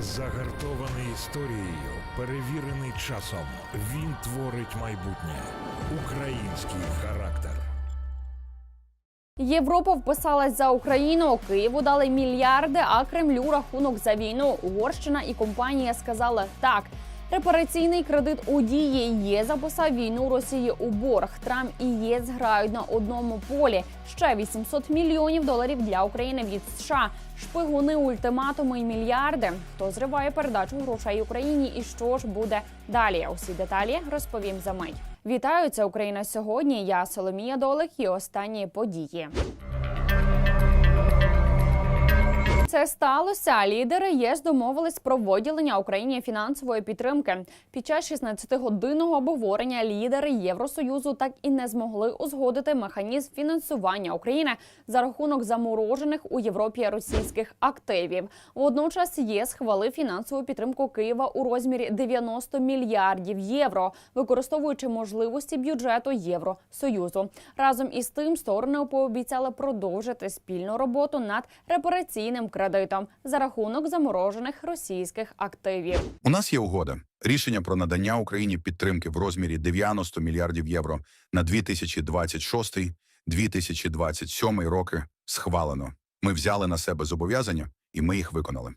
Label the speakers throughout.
Speaker 1: Загартований історією, перевірений часом. Він творить майбутнє. Український характер.
Speaker 2: Європа вписалась за Україну. Києву дали мільярди, а Кремлю рахунок за війну. Угорщина і компанія сказали так. Репараційний кредит у дії ЄС записав війну Росії у борг. Трамп і ЄС грають на одному полі. Ще 800 мільйонів доларів для України від США. Шпигуни, ультиматуми і мільярди. Хто зриває передачу грошей Україні і що ж буде далі? Усі деталі розповім за мить. Вітаю, це Україна сьогодні. Я Соломія Долик і останні події. Це сталося. Лідери ЄС домовились про виділення Україні фінансової підтримки. Під час 16-годинного обговорення лідери Євросоюзу так і не змогли узгодити механізм фінансування України за рахунок заморожених у Європі російських активів. Водночас ЄС хвалив фінансову підтримку Києва у розмірі 90 мільярдів євро, використовуючи можливості бюджету Євросоюзу. Разом із тим сторони пообіцяли продовжити спільну роботу над репараційним кредитом за рахунок заморожених російських активів.
Speaker 3: У нас є угода. Рішення про надання Україні підтримки в розмірі 90 мільярдів євро на 2026-2027 роки схвалено. Ми взяли на себе зобов'язання, і ми їх виконали.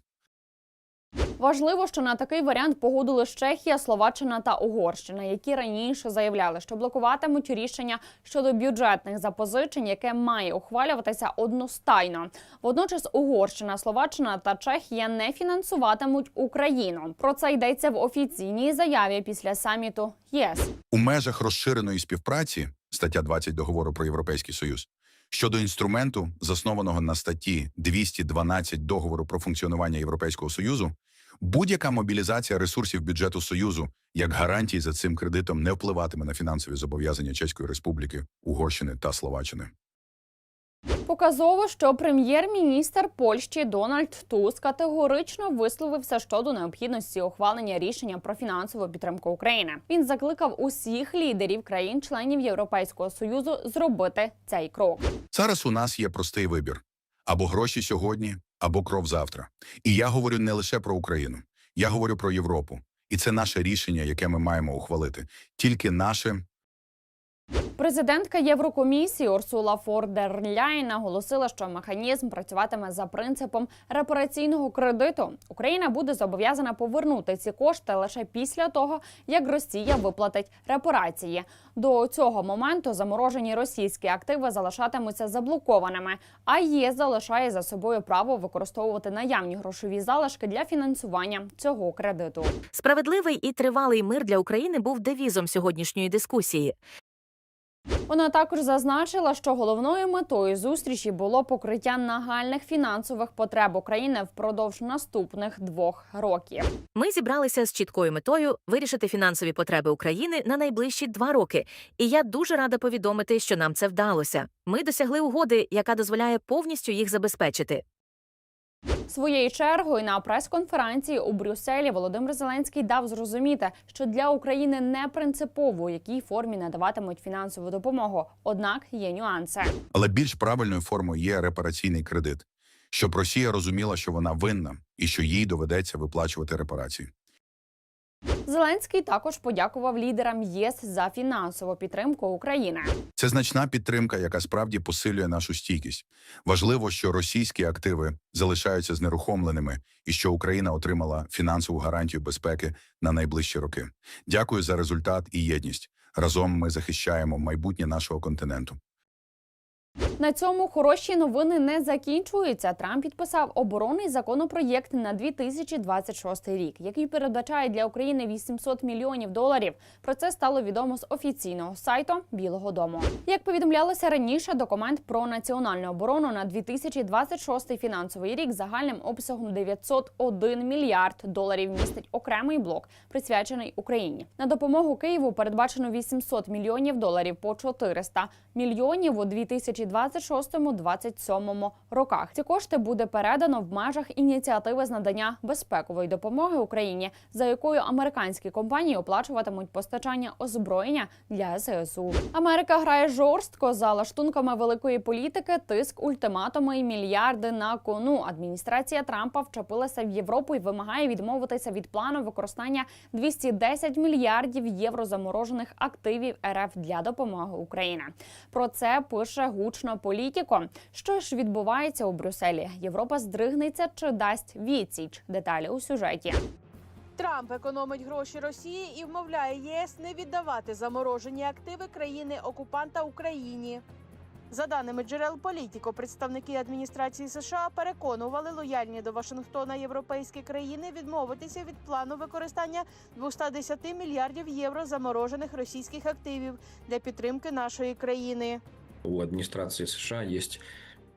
Speaker 2: Важливо, що на такий варіант погодили Чехія, Словаччина та Угорщина, які раніше заявляли, що блокуватимуть рішення щодо бюджетних запозичень, яке має ухвалюватися одностайно. Водночас Угорщина, Словаччина та Чехія не фінансуватимуть Україну. Про це йдеться в офіційній заяві після саміту ЄС.
Speaker 3: У межах розширеної співпраці стаття 20 договору про Європейський Союз щодо інструменту, заснованого на статті 212 договору про функціонування Європейського Союзу, будь-яка мобілізація ресурсів бюджету Союзу як гарантії за цим кредитом не впливатиме на фінансові зобов'язання Чеської Республіки, Угорщини та Словаччини.
Speaker 2: Показово, що прем'єр-міністр Польщі Дональд Туск категорично висловився щодо необхідності ухвалення рішення про фінансову підтримку України. Він закликав усіх лідерів країн-членів Європейського союзу зробити цей крок.
Speaker 3: Зараз у нас є простий вибір: або гроші сьогодні, або кров завтра. І я говорю не лише про Україну, я говорю про Європу. І це наше рішення, яке ми маємо ухвалити. Тільки наше
Speaker 2: Президентка Єврокомісії Урсула фон дер Ляйн наголосила, що механізм працюватиме за принципом репараційного кредиту. Україна буде зобов'язана повернути ці кошти лише після того, як Росія виплатить репарації. До цього моменту заморожені російські активи залишатимуться заблокованими. А ЄС залишає за собою право використовувати наявні грошові залишки для фінансування цього кредиту.
Speaker 4: Справедливий і тривалий мир для України був девізом сьогоднішньої дискусії.
Speaker 2: Вона також зазначила, що головною метою зустрічі було покриття нагальних фінансових потреб України впродовж наступних двох років.
Speaker 4: Ми зібралися з чіткою метою вирішити фінансові потреби України на найближчі два роки. І я дуже рада повідомити, що нам це вдалося. Ми досягли угоди, яка дозволяє повністю їх забезпечити.
Speaker 2: Своєю чергою на прес-конференції у Брюсселі Володимир Зеленський дав зрозуміти, що для України не принципово у якій формі надаватимуть фінансову допомогу. Однак є нюанси.
Speaker 3: Але більш правильною формою є репараційний кредит, щоб Росія розуміла, що вона винна і що їй доведеться виплачувати репарації.
Speaker 2: Зеленський також подякував лідерам ЄС за фінансову підтримку України.
Speaker 3: Це значна підтримка, яка справді посилює нашу стійкість. Важливо, що російські активи залишаються знерухомленими і що Україна отримала фінансову гарантію безпеки на найближчі роки. Дякую за результат і єдність. Разом ми захищаємо майбутнє нашого континенту.
Speaker 2: На цьому хороші новини не закінчуються. Трамп підписав оборонний законопроєкт на 2026 рік, який передбачає для України 800 мільйонів доларів. Про це стало відомо з офіційного сайту Білого Дому. Як повідомлялося раніше, документ про національну оборону на 2026 фінансовий рік загальним обсягом 901 мільярд доларів містить окремий блок, присвячений Україні. На допомогу Києву передбачено 800 мільйонів доларів по 400 мільйонів у 2026 2026-2027 роках. Ці кошти буде передано в межах ініціативи з надання безпекової допомоги Україні, за якою американські компанії оплачуватимуть постачання озброєння для ЗСУ. Америка грає жорстко за лаштунками великої політики, тиск, ультиматуми і мільярди на кону. Адміністрація Трампа вчепилася в Європу і вимагає відмовитися від плану використання 210 мільярдів євро заморожених активів РФ для допомоги Україні. Про це пише гучно політіко. Що ж відбувається у Брюсселі? Європа здригнеться чи дасть відсіч? Деталі у сюжеті.
Speaker 5: Трамп економить гроші Росії і вмовляє ЄС не віддавати заморожені активи країни окупанта Україні. За даними джерел політіко, представники адміністрації США переконували лояльні до Вашингтона європейські країни відмовитися від плану використання 210 мільярдів євро заморожених російських активів для підтримки нашої країни.
Speaker 6: У администрации США есть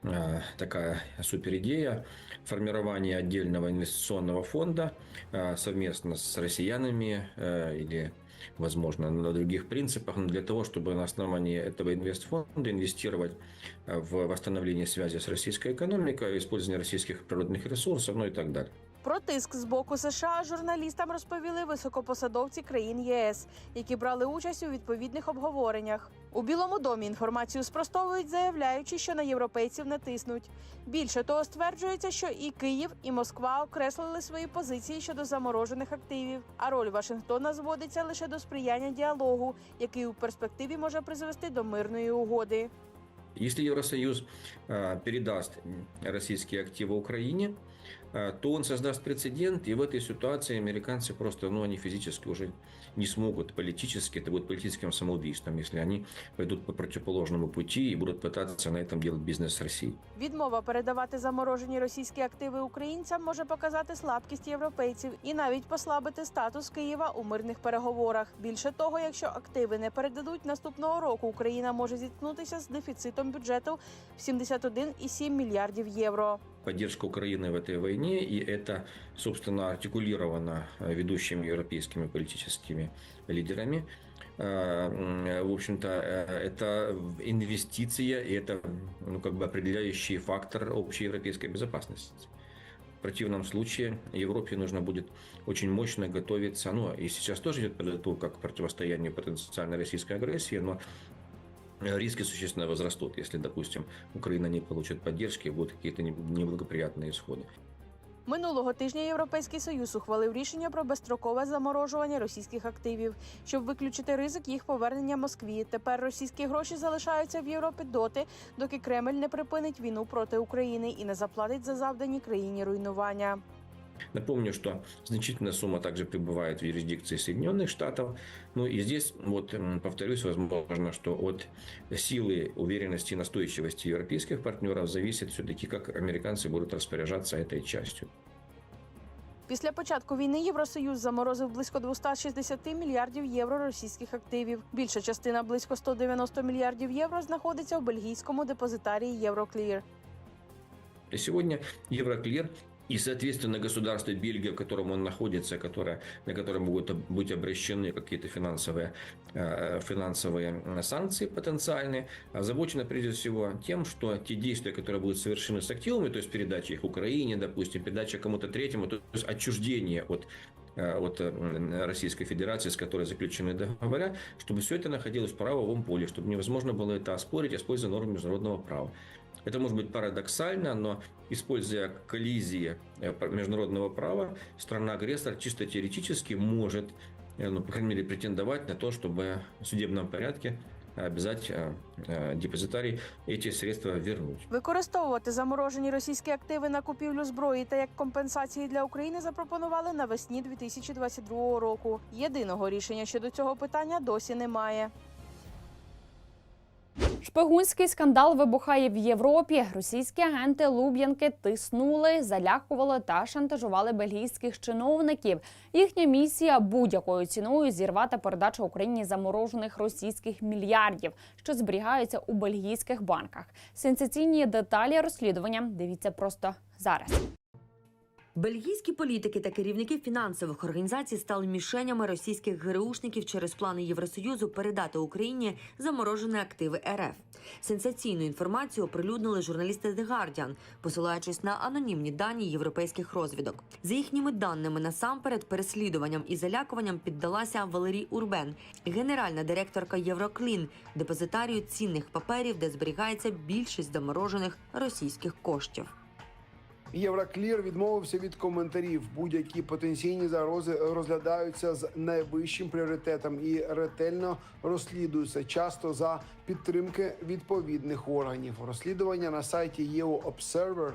Speaker 6: э, такая суперидея формирования отдельного инвестиционного фонда э, совместно с россиянами э, или, возможно, на других принципах, но для того, чтобы на основании этого инвестфонда инвестировать в восстановление связи с российской экономикой, использование российских природных ресурсов, ну и так далее.
Speaker 5: Про тиск з боку США журналістам розповіли високопосадовці країн ЄС, які брали участь у відповідних обговореннях. У Білому домі інформацію спростовують, заявляючи, що на європейців не тиснуть. Більше того, стверджується, що і Київ, і Москва окреслили свої позиції щодо заморожених активів. А роль Вашингтона зводиться лише до сприяння діалогу, який у перспективі може призвести до мирної угоди.
Speaker 6: Если Евросоюз э, передаст российские активы Украине, э, то он создаст прецедент, и в этой ситуации американцы просто, ну, они физически уже не смогут политически, это будет политическим самоубийством, если они пойдут по противоположному пути и будут пытаться на этом делать бизнес с Россией.
Speaker 5: Відмова передавати заморожені російські активи українцям може показати слабкість європейців і навіть послабити статус Києва у мирних переговорах. Більше того, якщо активи не передадуть наступного року, Україна може зіткнутися з дефіцитом бюджету в 71,7 мільярдів євро.
Speaker 6: Поддержка Украины в этой войне, и это, собственно, артикулировано э, ведущими европейскими политическими лидерами. Э, м, В общем-то, э, это инвестиция, и это ну, как бы определяющий фактор общей европейской безопасности. В противном случае Европе нужно будет очень мощно готовиться. Ну, и сейчас тоже идет подготовка к противостоянию потенциальной российской агрессии, но э, риски существенно возрастут, если, допустим, Украина не получит поддержки, будут какие-то не- неблагоприятные исходы.
Speaker 5: Минулого тижня Європейський Союз ухвалив рішення про безстрокове заморожування російських активів, щоб виключити ризик їх повернення Москві. Тепер російські гроші залишаються в Європі доти, доки Кремль не припинить війну проти України і не заплатить за завдані країні руйнування.
Speaker 6: Напомню, что значительная сумма также пребывает в юрисдикции Соединенных Штатов. Ну и здесь, вот, м, повторюсь, возможно, что от силы, уверенности и настойчивости европейских партнеров зависит все-таки, как американцы будут распоряжаться этой частью.
Speaker 5: Після початку війни Євросоюз заморозив близько 260 мільярдів євро російських активів. Більша частина близько 190 мільярдів євро знаходиться в бельгійському депозитарії Євроклір.
Speaker 6: И сегодня Евроклир и, соответственно, государство Бельгия, в котором он находится, которое, на котором могут об- быть обращены какие-то финансовые, э, финансовые м, санкции потенциальные, озабочено прежде всего тем, что те действия, которые будут совершены с активами, то есть передача их Украине, допустим, передача кому-то третьему, то есть отчуждение от э, от э, Российской Федерации, с которой заключены договора, чтобы все это находилось в правовом поле, чтобы невозможно было это оспорить, используя нормы международного права. Это может быть парадоксально, но используя коллизии э, п- международного права, страна-агрессор чисто теоретически может, э, ну, по крайней мере, претендовать на то, чтобы в судебном порядке обязать э, э, депозитарий эти средства вернуть.
Speaker 5: Використовувати заморожені російські активи на купівлю зброї та як компенсації для України запропонували навесні 2022 року. Єдиного рішення щодо цього питання досі немає.
Speaker 2: Шпигунський скандал вибухає в Європі. Російські агенти Луб'янки тиснули, залякували та шантажували бельгійських чиновників. Їхня місія будь-якою ціною зірвати передачу Україні заморожених російських мільярдів, що зберігаються у бельгійських банках. Сенсаційні деталі розслідування дивіться просто зараз.
Speaker 7: Бельгійські політики та керівники фінансових організацій стали мішенями російських ГРУшників через плани Євросоюзу передати Україні заморожені активи РФ. Сенсаційну інформацію оприлюднили журналісти The Guardian, посилаючись на анонімні дані європейських розвідок. За їхніми даними, насамперед переслідуванням і залякуванням піддалася Валерій Урбен, генеральна директорка Євроклін, депозитарію цінних паперів, де зберігається більшість заморожених російських коштів.
Speaker 8: Євроклір відмовився від коментарів. Будь-які потенційні загрози розглядаються з найвищим пріоритетом і ретельно розслідуються часто за підтримки відповідних органів. Розслідування на сайті EU Observer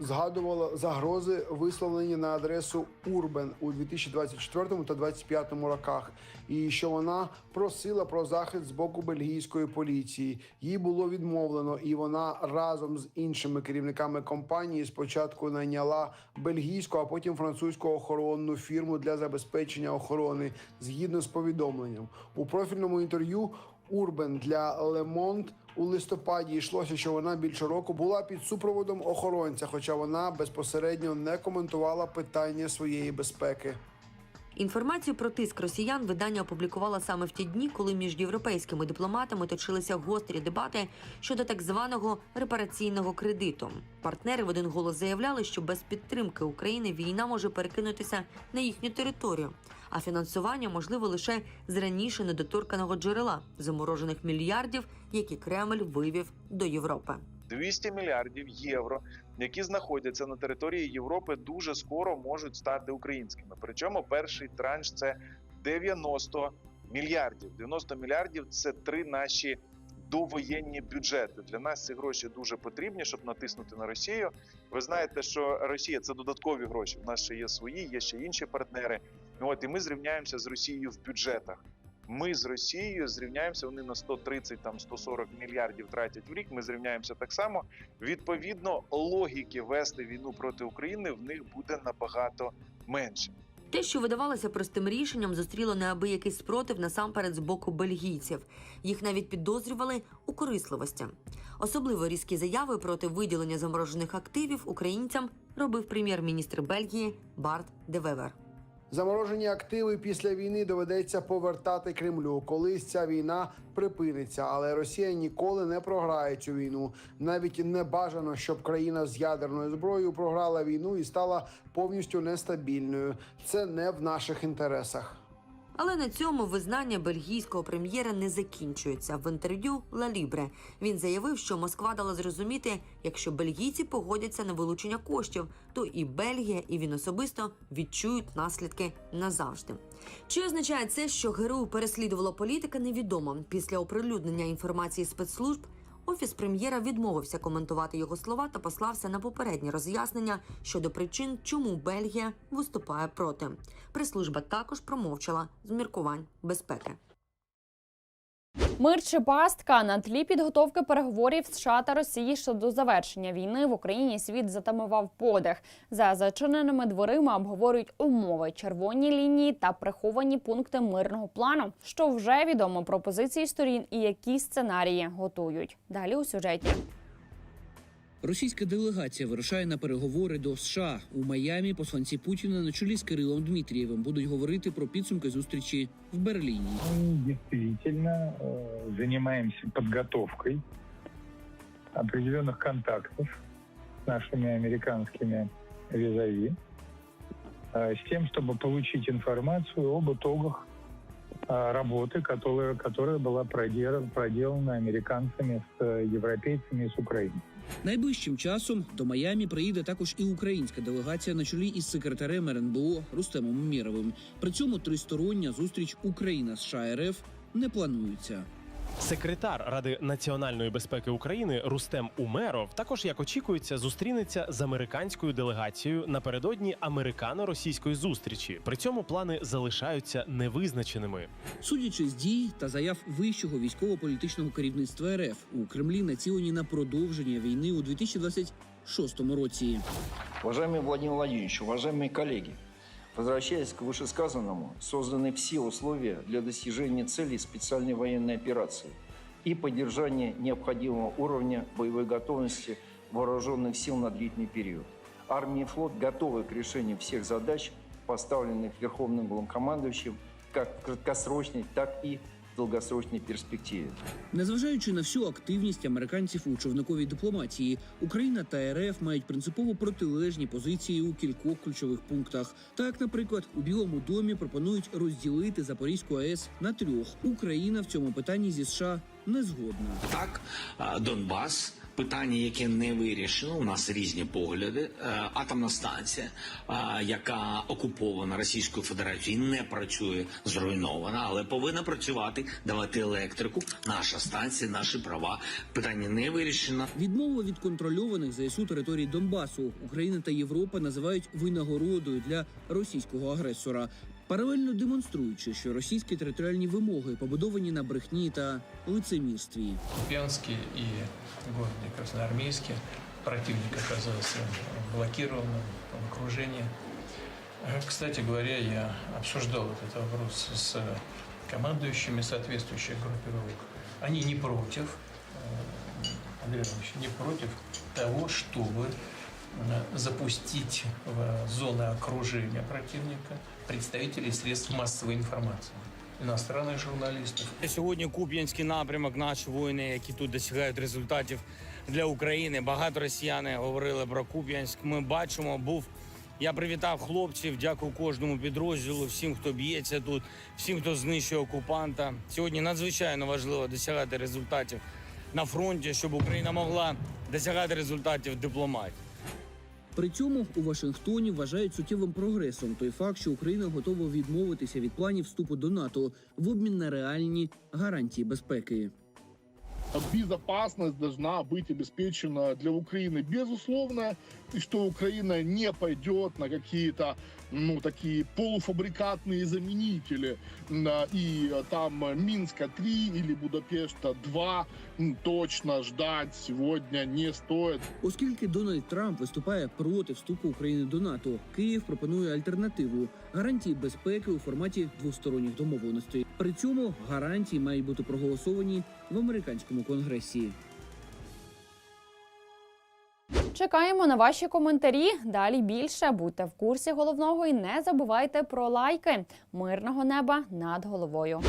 Speaker 8: згадувало загрози, висловлені на адресу Урбен у 2024 та 2025 роках, і що вона просила про захист з боку бельгійської поліції. Їй було відмовлено, і вона разом з іншими керівниками компанії спочатку найняла бельгійську, а потім французьку охоронну фірму для забезпечення охорони згідно з повідомленням у профільному інтерв'ю. Урбен для Лемонт у листопаді йшлося, що вона більше року була під супроводом охоронця, хоча вона безпосередньо не коментувала питання своєї безпеки.
Speaker 7: Інформацію про тиск росіян видання опублікувало саме в ті дні, коли між європейськими дипломатами точилися гострі дебати щодо так званого репараційного кредиту. Партнери в один голос заявляли, що без підтримки України війна може перекинутися на їхню територію, а фінансування можливо лише з раніше недоторканого джерела заморожених мільярдів, які Кремль вивів до Європи.
Speaker 9: 200 мільярдів євро, які знаходяться на території Європи, дуже скоро можуть стати українськими. Причому перший транш це 90 мільярдів. 90 мільярдів це три наші довоєнні бюджети. Для нас ці гроші дуже потрібні, щоб натиснути на Росію. Ви знаєте, що Росія це додаткові гроші. У нас ще є свої, є ще інші партнери. От і ми зрівняємося з Росією в бюджетах. Ми з Росією зрівняємося. Вони на 130 там 140 мільярдів тратять в рік. Ми зрівняємося так само. Відповідно, логіки вести війну проти України в них буде набагато менше.
Speaker 7: Те, що видавалося простим рішенням, зустріло неабиякий спротив насамперед з боку бельгійців. Їх навіть підозрювали у корисливості. Особливо різкі заяви проти виділення заморожених активів українцям робив прем'єр-міністр Бельгії Барт Девевер.
Speaker 8: Заморожені активи після війни доведеться повертати Кремлю. Колись ця війна припиниться, але Росія ніколи не програє цю війну. Навіть не бажано, щоб країна з ядерною зброєю програла війну і стала повністю нестабільною. Це не в наших інтересах.
Speaker 7: Але на цьому визнання бельгійського прем'єра не закінчується. В інтерв'ю Ла Лібре він заявив, що Москва дала зрозуміти, якщо бельгійці погодяться на вилучення коштів, то і Бельгія, і він особисто відчують наслідки назавжди. Чи означає це, що ГРУ переслідувало політика, невідомо. Після оприлюднення інформації спецслужб Офіс прем'єра відмовився коментувати його слова та послався на попередні роз'яснення щодо причин, чому Бельгія виступає проти. Прес-служба також промовчала з міркувань безпеки.
Speaker 2: Мир чи пастка на тлі підготовки переговорів США та Росії щодо завершення війни в Україні світ затамував подих. За зачиненими дверима обговорюють умови, червоні лінії та приховані пункти мирного плану. Що вже відомо про позиції сторін і які сценарії готують. Далі у сюжеті.
Speaker 10: Російська делегація вирушає на переговори до США у Майамі. Посланці Путіна на чолі з Кирилом Дмитрієвим будуть говорити про підсумки зустрічі в Берліні.
Speaker 11: Мы действительно э, занимаемся подготовкой определенных контактов с нашими американскими визави э, с тем, чтобы получить информацию об итогах э, работы, которая, которая была продел- проделана американцами с э, европейцами и с Украиной.
Speaker 10: Найближчим часом до Майамі приїде також і українська делегація на чолі із секретарем РНБО Рустемом Міровим. При цьому тристороння зустріч Україна США РФ не планується.
Speaker 12: Секретар Ради національної безпеки України Рустем Умеров також, як очікується, зустрінеться з американською делегацією напередодні американо-російської зустрічі. При цьому плани залишаються невизначеними.
Speaker 10: Судячи з дій та заяв вищого військово-політичного керівництва РФ у Кремлі націлені на продовження війни у 2026 році.
Speaker 13: Уважаемый Владимир Владимирович, уважаемые коллеги, возвращаясь к вышесказанному, созданы все условия для достижения целей специальной военной операции и поддержания необходимого уровня боевой готовности вооруженных сил на длительный период. Армия и флот готовы к решению всех задач, поставленных Верховным Главнокомандующим, как в краткосрочной, так и долгосрочной перспективе.
Speaker 10: Незважаючи на всю активність американців у човниковій дипломатії, Україна та РФ мають принципово протилежні позиції у кількох ключових пунктах. Так, наприклад, у Білому домі пропонують розділити Запорізьку АЕС на трьох. Україна в цьому питанні зі США не згодна.
Speaker 14: Так, а, Донбас. Питання, яке не вирішено, у нас різні погляди. Е, Атомна станція, яка окупована Російською Федерацією, не працює, зруйнована, але повинна працювати, давати електрику. Наша станція, наші права. Питання не вирішено.
Speaker 10: Відмову від контрольованих ЗСУ територій Донбасу Україна та Європа називають винагородою для російського агресора, паралельно демонструючи, що російські територіальні вимоги побудовані на брехні та лицемірстві.
Speaker 15: Купянске и городе Красноармейске противник оказался блокированным в окружении. Э, Кстати говоря, я обсуждал этот вопрос с командующими соответствующих группировок. Они не против, э, Андрей Иванович, не против того, чтобы э, запустить в зоны окружения противника представителей средств массовой информации, иностранных журналистов,
Speaker 16: Сьогодні Куп'янський напрямок, наші воїни, які тут досягають результатів для України. Багато росіяни говорили про Куп'янськ. Ми бачимо, був. Я привітав хлопців. Дякую кожному підрозділу, всім, хто б'ється тут, всім, хто знищує окупанта. Сьогодні надзвичайно важливо досягати результатів на фронті, щоб Україна могла досягати результатів дипломатії.
Speaker 10: При цьому у Вашингтоні вважають суттєвим прогресом той факт, що Україна готова відмовитися від планів вступу до НАТО в обмін на реальні гарантії безпеки.
Speaker 17: безопасность должна быть обеспечена для Украины, безусловно, и что Украина не пойдет на какие-то ну, такие полуфабрикатные заменители. На- И э, там э, Минска 3 или Будапешта 2 м, точно ждать сегодня не стоит.
Speaker 10: Оскільки Дональд Трамп виступає проти вступу України до НАТО, Київ пропонує альтернативу гарантії безпеки у форматі двосторонніх домовленостей. При цьому гарантії мають бути проголосовані в американському конгресі.
Speaker 2: Чекаємо на ваші коментарі. Далі більше будьте в курсі головного і не забувайте про лайки. Мирного неба над головою.